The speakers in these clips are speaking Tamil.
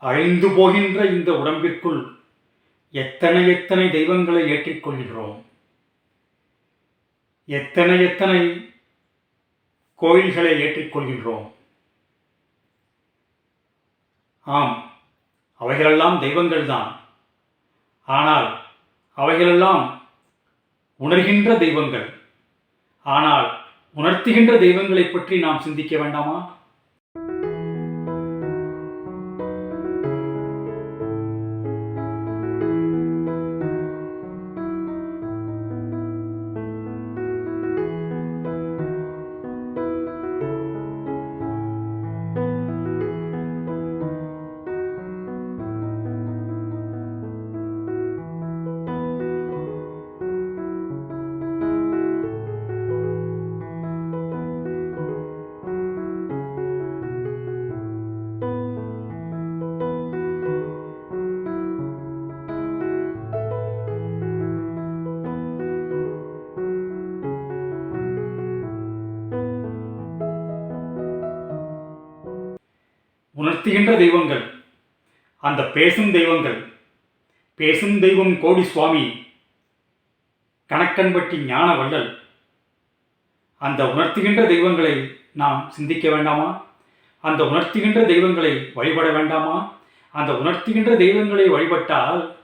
அழிந்து போகின்ற இந்த உடம்பிற்குள் எத்தனை எத்தனை தெய்வங்களை ஏற்றிக்கொள்கின்றோம்? எத்தனை எத்தனை கோயில்களை ஏற்றிக்கொள்கின்றோம்? ஆம் அவைகளெல்லாம் தெய்வங்கள்தான். ஆனால் அவைகளெல்லாம் உணர்கின்ற தெய்வங்கள். ஆனால் உணர்த்துகின்ற தெய்வங்களைப் பற்றி நாம் சிந்திக்க வேண்டாமா? உணர்த்துகின்ற தெய்வங்கள். அந்த பேசும் தெய்வங்கள். பேசும் தெய்வம் கோடி சுவாமி. கணக்கன்பட்டி ஞான வள்ளல். அந்த உணர்த்துகின்ற தெய்வங்களை நாம் சிந்திக்க வேண்டாமா? அந்த உணர்த்துகின்ற தெய்வங்களை வழிபட வேண்டாமா? அந்த உணர்த்துகின்ற தெய்வங்களை வழிபட்டால்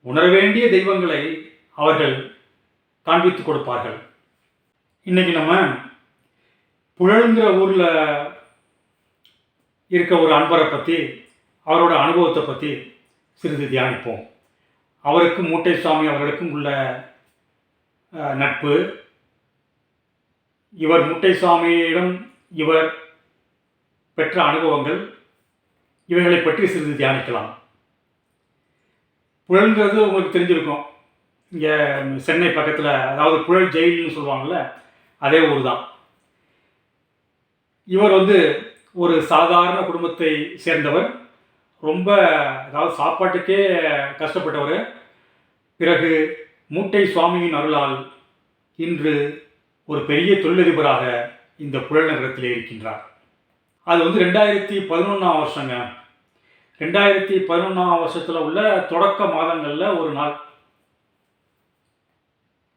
உணர வேண்டிய தெய்வங்களை அவர்கள் காண்பித்து கொடுப்பார்கள். இன்னைக்கு நம்ம புழலுங்கிற ஊரில் இருக்க ஒரு அன்பரை பற்றி அவரோட அனுபவத்தை பற்றி சிறிது தியானிப்போம். அவருக்கும் மூட்டை சுவாமி அவர்களுக்கும் உள்ள நட்பு. இவர் மூட்டை சுவாமியிடம் இவர் பெற்ற அனுபவங்கள் இவைகளை பற்றி சிறிது தியானிக்கலாம். புழல்ங்கிறது உங்களுக்கு தெரிஞ்சிருக்கும். இங்கே சென்னை பக்கத்தில் அதாவது புழல் ஜெயில்னு சொல்லுவாங்கள்ல அதே ஊர் தான் இவர் வந்து ஒரு சாதாரண குடும்பத்தை சேர்ந்தவர். ரொம்ப அதாவது சாப்பாட்டுக்கே கஷ்டப்பட்டவர். பிறகு மூட்டை சுவாமியின் அருளால் இன்று ஒரு பெரிய தொழிலதிபராக இந்த புழல் நகரத்திலே இருக்கின்றார். அது வந்து ரெண்டாயிரத்தி பதினொன்றாம் வருஷங்க. ரெண்டாயிரத்தி பதினொன்றாம் வருஷத்தில் உள்ள தொடக்க மாதங்களில் ஒரு நாள்.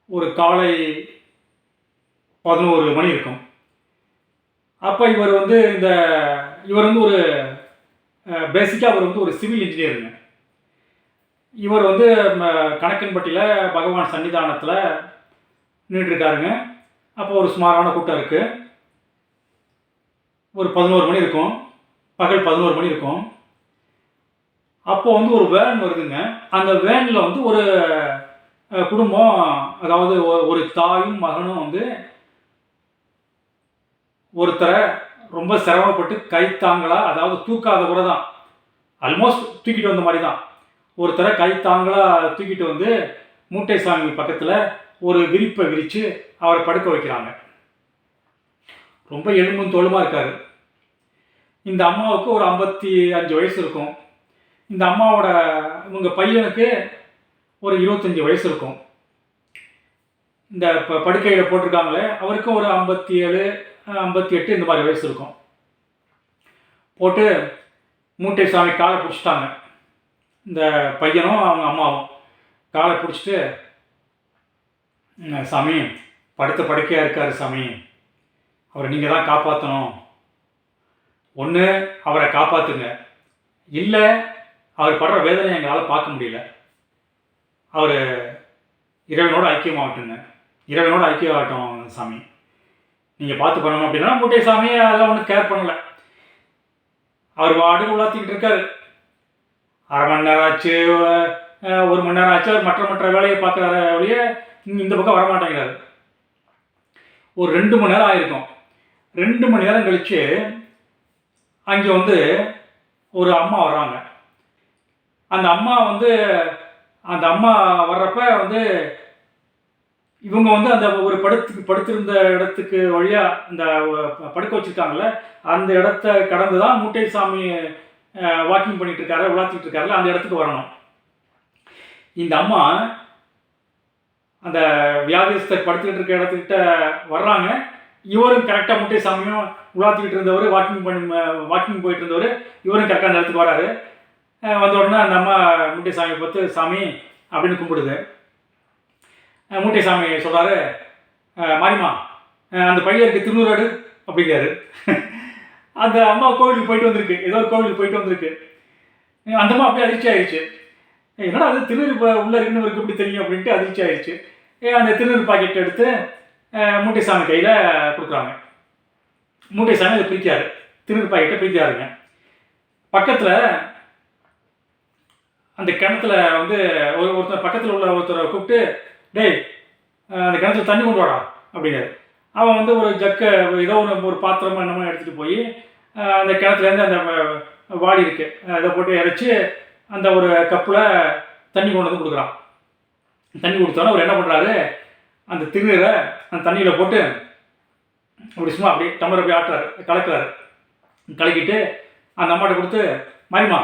ஒரு காலை பதினோரு மணி இருக்கும். அப்போ இவர் வந்து இந்த இவர் வந்து ஒரு பேசிக்காக அவர் வந்து ஒரு சிவில் இன்ஜினியருங்க இவர் வந்து கணக்கன்பட்டியில் பகவான் சன்னிதானத்தில் நின்றுருக்காருங்க அப்போ ஒரு சுமாரான கூட்டம் இருக்குது ஒரு பதினோரு மணி இருக்கும். பகல் பதினோரு மணி இருக்கும். அப்போ வந்து ஒரு வேன் வருதுங்க. அந்த வேனில் வந்து ஒரு குடும்பம் அதாவது ஒரு தாயும் மகனும் வந்து ஒருத்தரை ரொம்ப சிரமப்பட்டு கைத்தாங்களா அதாவது தூக்காத கூட தான். ஆல்மோஸ்ட் தூக்கிட்டு வந்த மாதிரி தான். ஒருத்தரை கைத்தாங்களா தூக்கிட்டு வந்து மூட்டை சாமி பக்கத்தில் ஒரு விரிப்பை விரித்து அவரை படுக்க வைக்கிறாங்க. ரொம்ப எலும்பும் தோலுமா இருக்காரு. இந்த அம்மாவுக்கு ஒரு ஐம்பத்தி அஞ்சு வயசு இருக்கும். இந்த அம்மாவோட இவங்க பையனுக்கு ஒரு இருபத்தஞ்சி வயசு இருக்கும். இந்த ப படுக்கையில் போட்டிருக்காங்களே அவருக்கும் ஒரு ஐம்பத்தி ஏழு ஐம்பத்தி எட்டு இந்த மாதிரி வயசு இருக்கும். போட்டு மூட்டை சாமி காலை பிடிச்சிட்டாங்க. இந்த பையனும் அவங்க அம்மாவும் காலை பிடிச்சிட்டு சாமி படுத்த படுக்கையாக இருக்கார் சாமி. அவரை நீங்கள் தான் காப்பாற்றணும் ஒன்று அவரை காப்பாற்றுங்க இல்லை அவர் படுற வேதனை எங்களால் பார்க்க முடியல. அவர் இறைவனோட ஐக்கியமாகட்டுங்க. இறைவனோட ஐக்கியமாகட்டும் சாமி. நீங்கள் பார்த்து பண்ணணும் அப்படின்னா மூட்டை சாமி அதெல்லாம் ஒன்றும் கேர் பண்ணலை. அவர் வாட்டுக்கு உள்ளாத்திக்கிட்டு இருக்காரு. அரை மணி நேரம் ஆச்சு ஒரு மணி நேரம் ஆச்சு அவர் மற்ற மற்ற வேலையை பார்க்குற வழியே இந்த பக்கம் வரமாட்டேங்கிறாரு. ஒரு ரெண்டு மணி நேரம் ஆயிருக்கும். ரெண்டு மணி நேரம் கழிச்சு அங்கே வந்து ஒரு அம்மா வர்றாங்க. அந்த அம்மா வந்து அந்த அம்மா வர்றப்ப வந்து இவங்க வந்து அந்த ஒரு படுத்து படுத்திருந்த இடத்துக்கு வழியாக அந்த ப- படுக்க வச்சிருக்காங்கல்ல அந்த இடத்த கடந்து தான் மூட்டைசாமி வாக்கிங் பண்ணிட்டு இருக்காரு விளாத்திட்டு இருக்காருல்ல அந்த இடத்துக்கு வரணும். இந்த அம்மா அந்த வியாதிஸ்தர் படுத்துக்கிட்டு இருக்க இடத்துக்கிட்ட வர்றாங்க. இவரும் கரெக்டாக முட்டை சாமியும் உலாத்திக்கிட்டு இருந்தவர் வாக்கிங் பண்ணி வாக்கிங் போயிட்டு இருந்தவர் இவரும் கரெக்டாக அந்த இடத்துக்கு வராரு. வந்த உடனே அந்த அம்மா முட்டை சாமியை பார்த்து சாமி அப்படின்னு கும்பிடுது. மூட்டை சாமி சொல்கிறாரு மாரிமா அந்த பையன் திருநூறாடு அப்படிங்கிறாரு. அந்த அம்மா கோவிலுக்கு போயிட்டு வந்திருக்கு. ஏதோ ஒரு கோவிலுக்கு போயிட்டு வந்திருக்கு. அந்த அம்மா அப்படியே அதிர்ச்சி ஆயிடுச்சு. என்னடா அது திருநூறு ப- உள்ள இருக்குன்னு இருக்கு எப்படி தெரியும் அப்படின்ட்டு அதிர்ச்சி ஆயிடுச்சு. அந்த திருநூறு பாக்கெட் எடுத்து மூட்டை சாமி கையில் கொடுக்குறாங்க. மூட்டை சாமி அதை பிரிக்காரு திருநூறு பாக்கெட்டை பிரிக்காருங்க பக்கத்தில் அந்த கிணத்துல வந்து ஒரு ஒருத்தர் பக்கத்தில் உள்ள ஒருத்தரை கூப்பிட்டு டேய் அந்த கிணத்துல தண்ணி கொண்டு வாடா அப்படிங்கிறாரு அவன் வந்து ஒரு ஜக்க ஏதோ ஒன்று ஒரு பாத்திரமா என்னமோ எடுத்துகிட்டு போய் அந்த கிணத்துலேருந்து அந்த வாடி இருக்கு. அதை போட்டு இறைச்சி அந்த ஒரு கப்பில் தண்ணி கொண்டு வந்து கொடுக்குறான். தண்ணி கொடுத்தோன்னே அவர் என்ன பண்ணுறாரு அந்த திருநீரை அந்த தண்ணியில் போட்டு அப்படி சும்மா அப்படியே டம்ளர் அப்படி ஆட்டுறாரு கலக்குறாரு. கலக்கிட்டு அந்த அம்மாட்ட கொடுத்து மாரிமா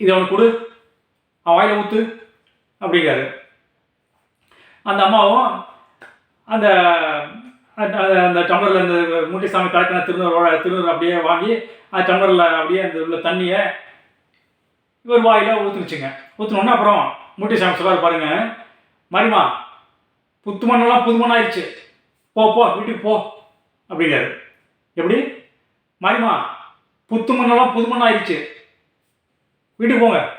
இதை அவனுக்கு கொடு. அவன் வாயில் ஊற்று அப்படிங்கிறாரு. அந்த அம்மாவும் அந்த அந்த- அந்த- அந்த டம்ளரில் இந்த மூட்டைசாமி கலக்கின திருநூறு திருநூறு அப்படியே வாங்கி அந்த டம்ளரில் அப்படியே அந்த உள்ள தண்ணியை இவர் வாயில் ஊற்றுனுச்சுங்க ஊற்றுனோன்னா அப்புறம் மூட்டைசாமி சொல்லார் பாருங்க மரிமா புத்து மண்ணெல்லாம் புது மண்ணாயிடுச்சு போ போ வீட்டுக்கு போ அப்படிங்கிறாரு. எப்படி? மரிமா புத்து மண்ணெல்லாம் புது மண்ணாயிடுச்சு வீட்டுக்கு போங்க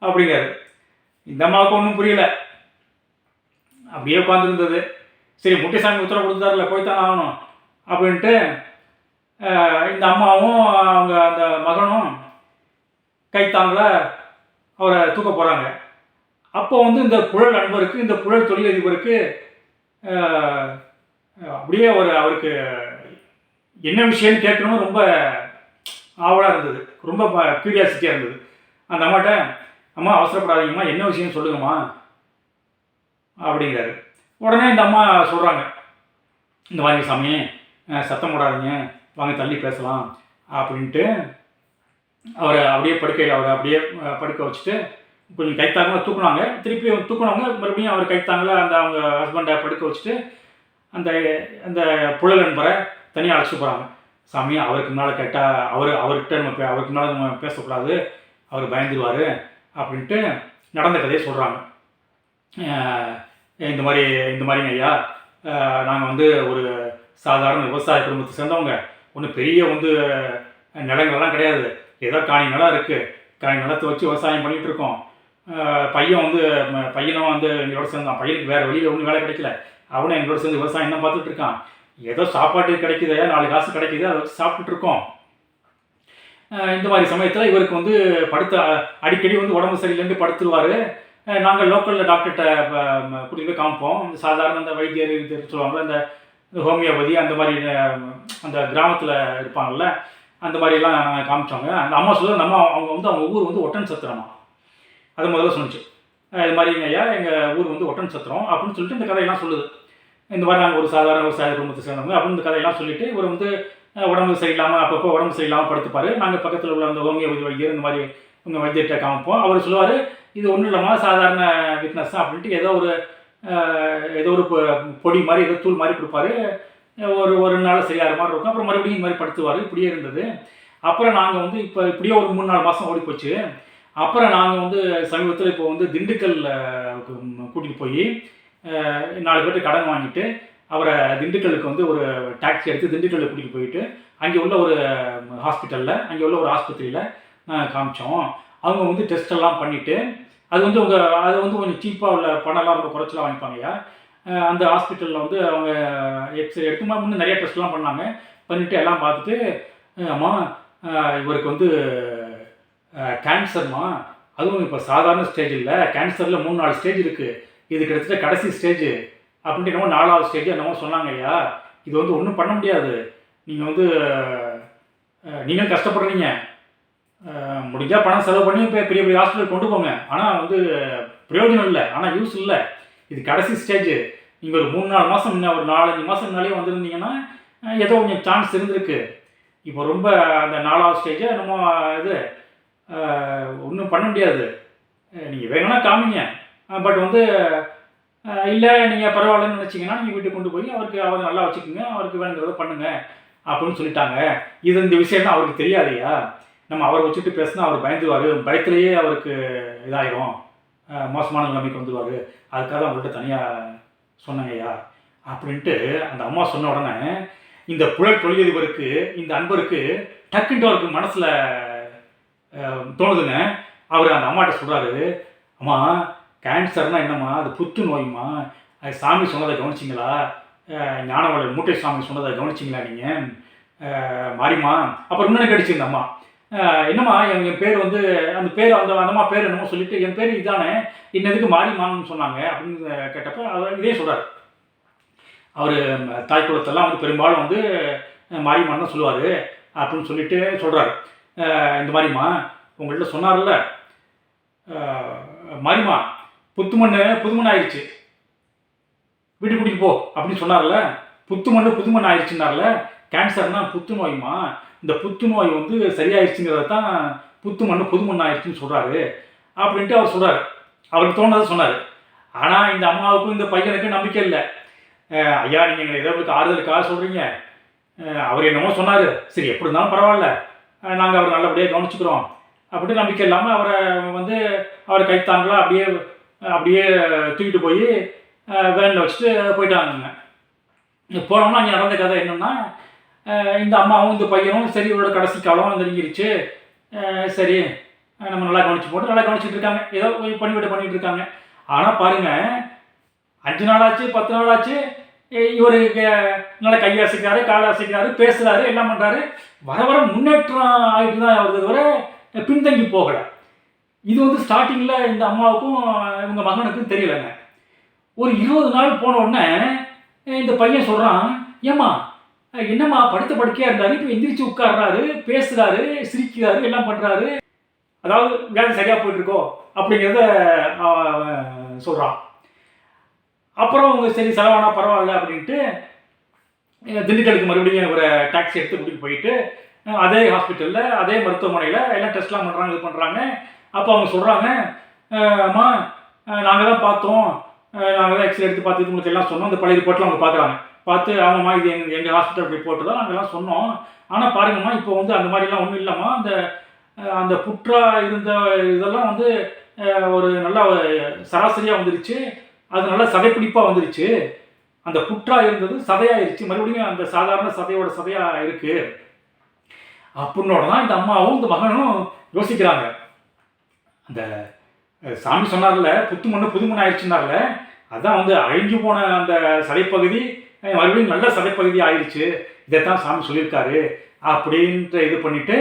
அப்படிங்கிறாரு. இந்த அம்மாவுக்கு ஒன்றும் புரியல. அப்படியே உட்காந்துருந்தது சரி முட்டைசாமி உத்தரவு கொடுத்தாருல போய்த்தான் ஆகணும் அப்படின்ட்டு இந்த அம்மாவும் அவங்க அந்த மகனும் கைத்தாங்கள அவரை தூக்க போகிறாங்க அப்போ வந்து இந்த புழல் நண்பருக்கு இந்த புழல் தொழிலதிபருக்கு அப்படியே ஒரு அவருக்கு என்ன விஷயம்னு கேட்கணும்னு ரொம்ப ஆவலாக இருந்தது. ரொம்ப க்யூரியாசிட்டியாக இருந்தது. அந்த அம்மாட்ட அம்மா அவசரப்படாதீங்கம்மா என்ன விஷயம்னு சொல்லுங்கம்மா. அப்படிங்கிறாரு. உடனே இந்த அம்மா சொல்கிறாங்க இந்த மாதிரி சாமி சத்தம் போடாதீங்க வாங்க தள்ளி பேசலாம் அப்படின்ட்டு அவரை அப்படியே படுக்கையில் அவரை அப்படியே படுக்க வச்சுட்டு கொஞ்சம் கைத்தாங்க தூக்குனாங்க. திருப்பி தூக்குனவங்க மறுபடியும் அவர் கைத்தாங்கள அந்த அவங்க ஹஸ்பண்டை படுக்க வச்சுட்டு அந்த அந்த புழல் நண்பரை தனியாக அழைச்சிட்டு போகிறாங்க சாமி அவருக்கு முன்னால் கேட்டால் அவர் அவர்கிட்ட நம்ம பே- அவருக்கு முன்னால் நம்ம பேசக்கூடாது அவர் பயந்துருவார் அப்படின்ட்டு நடந்த கதையை சொல்கிறாங்க இந்த மாதிரி இந்த மாதிரிங்க ஐயா. நாங்கள் வந்து ஒரு சாதாரண விவசாய குடும்பத்தை சேர்ந்தவங்க. ஒன்றும் பெரிய வந்து நிலங்கள்லாம் கிடையாது. ஏதோ காணி நிலம் இருக்குது காணி நிலத்தை வச்சு விவசாயம் பண்ணிகிட்டு இருக்கோம். பையன் வந்து பையனும் வந்து எங்களோட சேர்ந்தான் பையனுக்கு வேறு வெளியில் ஒன்றும் வேலை கிடைக்கல. அவனும் எங்களோட சேர்ந்து விவசாயம் தான் பார்த்துட்டு இருக்கான். ஏதோ சாப்பாட்டு கிடைக்குது நாலு காசு கிடைக்குது அதை வச்சு சாப்பிட்டுட்டு இருக்கோம். இந்த மாதிரி சமயத்தில் இவருக்கு வந்து படுத்த அடிக்கடி வந்து உடம்பு சரியில்லைன்னு படுத்துருவார். நாங்கள் லோக்கலில் டாக்டர்கிட்ட கூட்டிகிட்டு போய் காமிப்போம். இந்த சாதாரண அந்த வைத்தியர் இது சொல்லுவாங்கள்ல இந்த ஹோமியோபதி அந்த மாதிரி அந்த கிராமத்தில் இருப்பாங்கள்ல அந்த மாதிரிலாம் நாங்கள் காமிச்சோங்க அந்த அம்மா சொல்ல நம்ம அம்மா அவங்க வந்து அவங்க ஊர் வந்து ஒட்டன் சத்திரமா. அது முதல்ல சொன்னிச்சு. இது மாதிரிங்க ஐயா எங்கள் ஊர் வந்து ஒட்டன் சத்திரம் அப்படின்னு சொல்லிட்டு இந்த கதையெல்லாம் சொல்லுது. இந்த மாதிரி நாங்கள் ஒரு சாதாரண விவசாய குடும்பத்தை சேர்ந்தவங்க அப்படின்னு இந்த கதையெல்லாம் சொல்லிட்டு இவர் வந்து உடம்பு சரியில்லாமல் அப்பப்போ உடம்பு சரியில்லாமல் படுத்துப்பார். நாங்கள் பக்கத்தில் உள்ள அந்த ஹோமியோபதி வைத்தியர் இந்த மாதிரி உங்கள் வைத்தியர்கிட்ட காமிப்போம். அவர் சொல்லுவார் இது ஒன்றும் இல்லாமல் சாதாரண வீக்னஸ் தான் அப்படின்ட்டு ஏதோ ஒரு ஏதோ ஒரு பொ- பொடி மாதிரி ஏதோ தூள் மாதிரி கொடுப்பாரு. ஒரு ஒரு நாள் சரியாகிற மாதிரி இருக்கும். அப்புறம் மறுபடியும் இந்த மாதிரி படுத்துவார். இப்படியே இருந்தது. அப்புறம் நாங்கள் வந்து இப்போ இப்படியே ஒரு மூணு நாலு மாதம் ஓடி போச்சு. அப்புறம் நாங்கள் வந்து சமீபத்தில் இப்போ வந்து திண்டுக்கல்ல கூட்டிகிட்டு போய் நாலு பேர்ட்டு கடன் வாங்கிட்டு அவரை திண்டுக்கலுக்கு வந்து ஒரு டாக்ஸி எடுத்து திண்டுக்கல்ல கூட்டிகிட்டு போயிட்டு அங்கே உள்ள ஒரு ஹாஸ்பிட்டலில் அங்கே உள்ள ஒரு ஆஸ்பத்திரியில் காமிச்சோம். அவங்க வந்து டெஸ்ட்டெல்லாம் பண்ணிவிட்டு அது வந்து உங்கள் அது வந்து கொஞ்சம் சீப்பாக உள்ள பணம்லாம் ரொம்ப குறைச்சலாம் வாங்கிப்பாங்கய்யா அந்த ஹாஸ்பிட்டலில் வந்து அவங்க எக்ஸ்ரே எடுத்து ம- நிறைய டெஸ்ட்லாம் பண்ணாங்க. பண்ணிவிட்டு எல்லாம் பார்த்துட்டு அம்மா இவருக்கு வந்து கேன்சர்மா அதுவும் இப்போ சாதாரண ஸ்டேஜ் இல்லை. கேன்சரில் மூணு நாலு ஸ்டேஜ் இருக்குது இது கிட்டத்தட்ட கடைசி ஸ்டேஜ் அப்படின்ட்டு என்னமோ நாலாவது ஸ்டேஜ் என்னமோ சொன்னாங்க ஐயா. இது வந்து ஒன்றும் பண்ண முடியாது. நீங்கள் வந்து நீங்களும் கஷ்டப்படுறீங்க. முடிஞ்சால் பணம் செலவு பண்ணி இப்போ பெரிய பெரிய ஹாஸ்பிட்டல் கொண்டு போங்க. ஆனால் வந்து பிரயோஜனம் இல்லை. ஆனால் யூஸ் இல்லை. இது கடைசி ஸ்டேஜ் நீங்கள் ஒரு மூணு நாலு மாதம் முன்ன ஒரு நாலஞ்சு மாதம் முன்னாலே வந்திருந்தீங்கன்னா ஏதோ கொஞ்சம் சான்ஸ் இருந்திருக்கு. இப்போ ரொம்ப அந்த நாலாவது ஸ்டேஜை நம்ம இது ஒன்றும் பண்ண முடியாது. நீங்கள் வேணும்னா காமிங்க. பட் வந்து இல்லை நீங்கள் பரவாயில்லன்னு நினச்சிங்கன்னா நீங்கள் வீட்டுக்கு கொண்டு போய் அவருக்கு அவரை நல்லா வச்சுக்கோங்க அவருக்கு வேணுங்கிறத பண்ணுங்க அப்படின்னு சொல்லிட்டாங்க. இது இந்த விஷயம் தான் அவருக்கு தெரியாதையா? நம்ம அவரை வச்சுட்டு பேசினா அவர் பயந்துருவார். பயத்திலேயே அவருக்கு இதாயிரும். மோசமான நிலைமைக்கு வந்துடுவார் அதுக்காக அவங்கள்ட்ட தனியாக சொன்னங்கய்யா அப்படின்ட்டு அந்த அம்மா சொன்ன உடனே இந்த புழல் தொழிலதிபருக்கு இந்த அன்பருக்கு டக்குன்ட்டு அவருக்கு மனசில் தோணுதுங்க. அவர் அந்த அம்மாட்ட சொல்கிறாரு அம்மா கேன்சர்னா என்னம்மா? அது புத்து நோயுமா அது சாமி சொன்னதை கவனிச்சிங்களா? அஹ் ஞானவளர் மூட்டை சாமி சொன்னதை கவனிச்சிங்களா நீங்கள் மாறிமா அப்புறம் இன்னொன்று கிடைச்சு இந்த அம்மா. என்னம்மா என் என் பேர் வந்து அந்த பேர் அந்த அந்தம்மா பேர் என்னமோ சொல்லிட்டு என் பேர் இதானே இன்னதுக்கு மாறிமான்னு சொன்னாங்க அப்படின்னு கேட்டப்போ அவர் இதே சொல்கிறார் அவர் தாய் குளத்தெல்லாம் வந்து பெரும்பாலும் வந்து அஹ் மாரியம்மான்னு தான் சொல்லுவார் அப்படின்னு சொல்லிட்டு சொல்கிறார் இந்த மாதிரிம்மா உங்கள்கிட்ட சொன்னார்ல அஹ் மாரியம்மா புத்துமண் புதுமண் ஆயிடுச்சு வீட்டு கூட்டிட்டு போ அப்படின்னு சொன்னார்ல புத்துமண் புதுமண் ஆயிடுச்சுன்னார்ல கேன்சர்னா புத்துநோயுமா இந்த புத்துநோய் வந்து சரியாயிருச்சுங்கிறத தான் புத்து புத்துமண் புது ஆயிடுச்சுன்னு சொல்கிறாரு அப்படின்ட்டு அவர் சொல்கிறார் அவருக்கு தோணதை சொன்னார். ஆனால் இந்த அம்மாவுக்கும் இந்த பையனுக்கு நம்பிக்கை இல்லை. ஐயா நீங்கள் எங்களை ஏதோ உங்களுக்கு ஆறுதலுக்காக சொல்கிறீங்க அவர் என்னமோ சொன்னார். சரி எப்படி இருந்தாலும் பரவாயில்ல. நாங்கள் அவர் நல்லபடியாக கவனிச்சுக்கிறோம். அப்படி நம்பிக்கை இல்லாமல் அவரை வந்து அவரை கைத்தாங்களா அப்படியே அப்படியே தூக்கிட்டு போய் வேனில் வச்சுட்டு போயிட்டாங்க போனோம்னா அங்கே நடந்த கதை என்னென்னா இந்த அம்மாவும் இந்த பையனும் சரி இவரோட கடைசி காலம் நெருங்கிருச்சு சரி நம்ம நல்லா கவனிச்சு போட்டு நல்லா கவனிச்சிட்டு இருக்காங்க. ஏதோ பண்ணிவிட்டு பண்ணிட்டு இருக்காங்க. ஆனால் பாருங்க அஞ்சு நாளாச்சு பத்து நாளாச்சு இவர் நல்லா கை அசைக்கிறாரு காலை அசைக்கிறாரு பேசுகிறாரு எல்லாம் பண்ணுறாரு வர வர முன்னேற்றம் ஆகிட்டு தான் வருது தவிர பின்தங்கி போகலை. இது வந்து ஸ்டார்டிங்கில் இந்த அம்மாவுக்கும் இவங்க மகனுக்கும் தெரியலைங்க. ஒரு இருபது நாள் போன உடனே இந்த பையன் சொல்கிறான் ஏம்மா என்னம்மா படுத்த படுக்கையாக இருந்தார் இப்போ எந்திரிச்சு உட்கார்றாரு பேசுகிறாரு சிரிக்கிறாரு எல்லாம் பண்ணுறாரு அதாவது வேலை சரியாக போயிட்டுருக்கோ அப்படிங்கிறத சொல்கிறான் அப்புறம் அவங்க சரி செலவானா பரவாயில்ல அப்படின்ட்டு திண்டுக்கலுக்கு மறுபடியும் ஒரு டாக்ஸி எடுத்து கூட்டிகிட்டு போயிட்டு அதே ஹாஸ்பிட்டலில் அதே மருத்துவமனையில் எல்லாம் டெஸ்ட்லாம் பண்ணுறாங்க இது பண்ணுறாங்க அப்போ அவங்க சொல்கிறாங்க அம்மா நாங்கள் தான் பார்த்தோம். நாங்கள் தான் எக்ஸ்ரே எடுத்து பார்த்து உங்களுக்கு எல்லாம் சொன்னோம். அந்த பழைய ரிப்போர்ட்லாம் அவங்க பார்க்குறாங்க. பார்த்து ஆமாம்மா இது எங்கள் எங்கள் ஹாஸ்பிட்டல் ரிப்போர்ட்டு தான் நாங்கள்லாம் சொன்னோம். ஆனால் பாருங்கம்மா இப்போ வந்து அந்த மாதிரிலாம் ஒன்றும் இல்லைம்மா. அந்த அந்த புற்றா இருந்த இதெல்லாம் வந்து ஒரு நல்ல சராசரியாக வந்துருச்சு. அது நல்ல சதைப்பிடிப்பாக வந்துருச்சு. அந்த புற்றா இருந்தது சதையாயிருச்சு. மறுபடியும் அந்த சாதாரண சதையோட சதையாக இருக்கு. அப்படின்னோட தான் இந்த அம்மாவும் இந்த மகனும் யோசிக்கிறாங்க. அந்த சாமி சொன்னார்ல புத்து மண்ணு புது மண் ஆயிடுச்சுனார்ல அதான் வந்து அழிஞ்சு போன அந்த சதைப்பகுதி. மறுபடியும் நல்ல சதைப்பகுதி ஆயிடுச்சு இதைத்தான் சாமி சொல்லியிருக்காரு. அப்படின்ற இது பண்ணிட்டு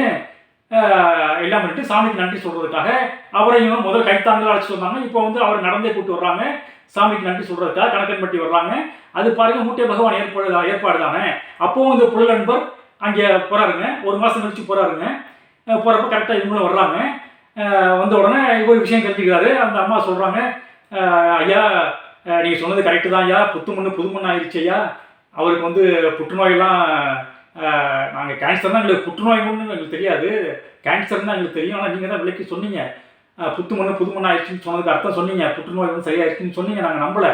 எல்லாம் பண்ணிட்டு சாமிக்கு நன்றி சொல்றதுக்காக அவரையும் முதல் கைத்தாங்கல அழைச்சிட்டு வந்தாங்க. இப்போ வந்து அவர் நடந்தே கூப்பிட்டு வர்றாங்க. சாமிக்கு நன்றி சொல்றதுக்காக கணக்கன்பட்டி வர்றாங்க. அது பாருங்க மூட்டை பகவான் ஏற்பாடு ஏற்பாடு தானே. அப்போவும் இந்த புல் நண்பர் அங்கே போறாருங்க. ஒரு மாதம் கழிச்சு போறாருங்க. போகிறப்ப போறப்ப கரெக்டாக இவங்களும் வர்றாங்க. வந்த உடனே இவர் விஷயம் தெரிஞ்சுக்கிறாரு. அந்த அம்மா சொல்றாங்க ஐயா நீங்கள் சொன்னது கரெக்டு தான் ஐயா. புத்து மண்ணு புது மண் ஆயிடுச்சு ஐயா. அவருக்கு வந்து புற்றுநோயெல்லாம் நாங்கள் கேன்சர் தான் எங்களுக்கு புற்றுநோய் ஒன்று எங்களுக்கு தெரியாது. கேன்சர் தான் எங்களுக்கு தெரியும். ஆனால் நீங்கள் தான் விலைக்கு சொன்னீங்க. புத்து மண்ணு புது மண் ஆயிடுச்சுன்னு சொன்னதுக்கு அர்த்தம் சொன்னீங்க. புற்றுநோய் வந்து சரியாயிடுச்சுன்னு சொன்னீங்க. நாங்கள் நம்பலை.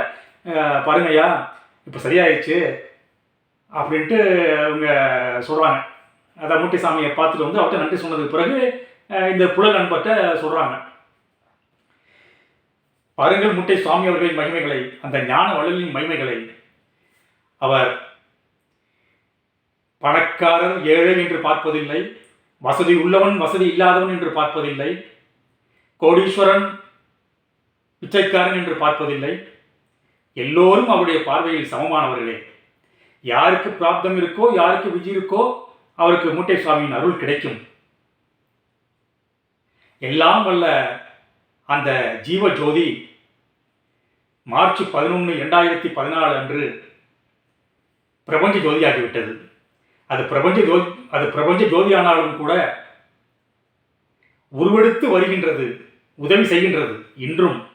பாருங்க ஐயா. இப்போ சரியாயிடுச்சு அப்படின்ட்டு அவங்க சொல்கிறாங்க அதான் மூட்டி சாமியை பார்த்துட்டு வந்து அவர்கிட்ட நன்றி சொன்னதுக்கு பிறகு இந்த புழல் நண்பர்கிட்ட சொல்கிறாங்க பாருங்கள் முட்டை சுவாமி அவர்களின் மகிமைகளை அந்த ஞான வள்ளலின் மகிமைகளை. அவர் பணக்காரர் ஏழை என்று பார்ப்பதில்லை வசதி உள்ளவன் வசதி இல்லாதவன் என்று பார்ப்பதில்லை கோடீஸ்வரன் பிச்சைக்காரன் என்று பார்ப்பதில்லை. எல்லோரும் அவருடைய பார்வையில் சமமானவர்களே. யாருக்கு பிராப்தம் இருக்கோ யாருக்கு விதி இருக்கோ அவருக்கு மூட்டை சுவாமியின் அருள் கிடைக்கும். எல்லாம் வல்ல அந்த ஜீவ ஜோதி மார்ச் பதினொன்று இரண்டாயிரத்தி பதினாலு அன்று பிரபஞ்ச ஜோதியாகிவிட்டது. அது பிரபஞ்ச ஜோதி அது பிரபஞ்ச ஜோதியானாலும் கூட உருவெடுத்து வருகின்றது உதவி செய்கின்றது. இன்றும்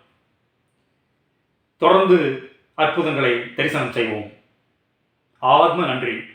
தொடர்ந்து அற்புதங்களை தரிசனம் செய்வோம். ஆத்ம நன்றி.